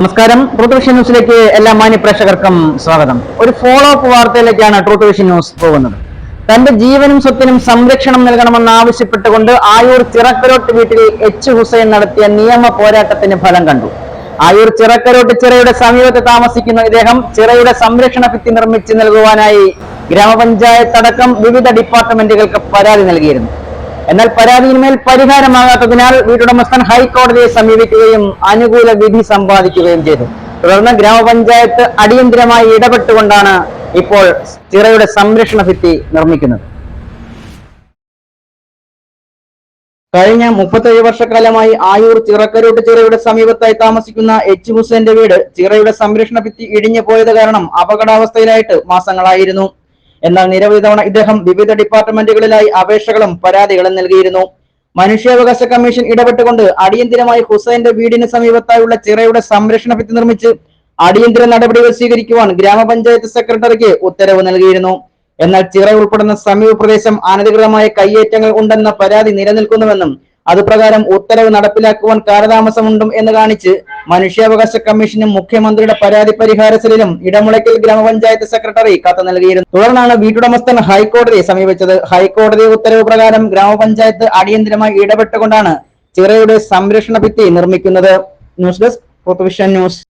നമസ്കാരം. Truth vision ന്യൂസിലേക്ക് എല്ലാ മാന്യ പ്രേക്ഷകർക്കും സ്വാഗതം. ഒരു ഫോളോ അപ്പ് വാർത്തയിലേക്കാണ് ട്രൂത്ത് വിഷൻ ന്യൂസ് പോകുന്നത്. തന്റെ ജീവനും സ്വത്തിനും സംരക്ഷണം നൽകണമെന്ന് ആവശ്യപ്പെട്ടുകൊണ്ട് ആയൂർ ചിറക്കരോട്ട് വീട്ടിൽ എച്ച് ഹുസൈൻ നടത്തിയ നിയമ പോരാട്ടത്തിന് ഫലം കണ്ടു. ആയൂർ ചിറക്കരോട്ട് ചിറയുടെ സമീപത്ത് താമസിക്കുന്ന ഇദ്ദേഹം ചിറയുടെ സംരക്ഷണ ഭിത്തി നിർമ്മിച്ച് നൽകുവാനായി ഗ്രാമപഞ്ചായത്ത് അടക്കം വിവിധ ഡിപ്പാർട്ട്മെന്റുകൾക്ക് പരാതി നൽകിയിരുന്നു. എന്നാൽ പരാതിയിന്മേൽ പരിഹാരമാകാത്തതിനാൽ വീട്ടുടമസ്ഥൻ ഹൈക്കോടതിയെ സമീപിക്കുകയും അനുകൂല വിധി സമ്പാദിക്കുകയും ചെയ്തു. തുടർന്ന് ഗ്രാമപഞ്ചായത്ത് അടിയന്തിരമായി ഇടപെട്ടുകൊണ്ടാണ് ഇപ്പോൾ ചിറയുടെ സംരക്ഷണ ഭിത്തി നിർമ്മിക്കുന്നത്. കഴിഞ്ഞ മുപ്പത്തേഴ് വർഷക്കാലമായി ആയൂർ ചിറക്കരോട്ട് ചിറയുടെ സമീപത്തായി താമസിക്കുന്ന എച്ച് ഹുസൈന്റെ വീട് ചിറയുടെ സംരക്ഷണ ഭിത്തി ഇടിഞ്ഞു പോയത് കാരണം അപകടാവസ്ഥയിലായിട്ട് മാസങ്ങളായിരുന്നു. എന്നാൽ നിരവധി തവണ ഇദ്ദേഹം വിവിധ ഡിപ്പാർട്ട്മെന്റുകളിലായി അപേക്ഷകളും പരാതികളും നൽകിയിരുന്നു. മനുഷ്യാവകാശ കമ്മീഷൻ ഇടപെട്ടുകൊണ്ട് അടിയന്തിരമായി ഹുസൈന്റെ വീടിന് സമീപത്തായുള്ള ചിറയുടെ സംരക്ഷണ ഭിത്തി നിർമ്മിച്ച് അടിയന്തര നടപടികൾ സ്വീകരിക്കുവാൻ ഗ്രാമപഞ്ചായത്ത് സെക്രട്ടറിക്ക് ഉത്തരവ് നൽകിയിരുന്നു. എന്നാൽ ചിറ ഉൾപ്പെടുന്ന സമീപ പ്രദേശം അനധികൃതമായ കയ്യേറ്റങ്ങൾ ഉണ്ടെന്ന പരാതി നിലനിൽക്കുന്നുവെന്നും അതുപ്രകാരം ഉത്തരവ് നടപ്പിലാക്കുവാൻ കാലതാമസമുണ്ടും എന്ന് കാണിച്ച് മനുഷ്യാവകാശ കമ്മീഷനും മുഖ്യമന്ത്രിയുടെ പരാതി പരിഹാര സെല്ലിലും ഇടമുളയ്ക്കൽ ഗ്രാമപഞ്ചായത്ത് സെക്രട്ടറി കത്ത് നൽകിയിരുന്നു. തുടർന്നാണ് വീട്ടുടമസ്ഥൻ ഹൈക്കോടതിയെ സമീപിച്ചത്. ഹൈക്കോടതി ഉത്തരവ് പ്രകാരം ഗ്രാമപഞ്ചായത്ത് അടിയന്തരമായി ഇടപെട്ടുകൊണ്ടാണ് ചിറയുടെ സംരക്ഷണ ഭിത്തി നിർമ്മിക്കുന്നത്. News desk news.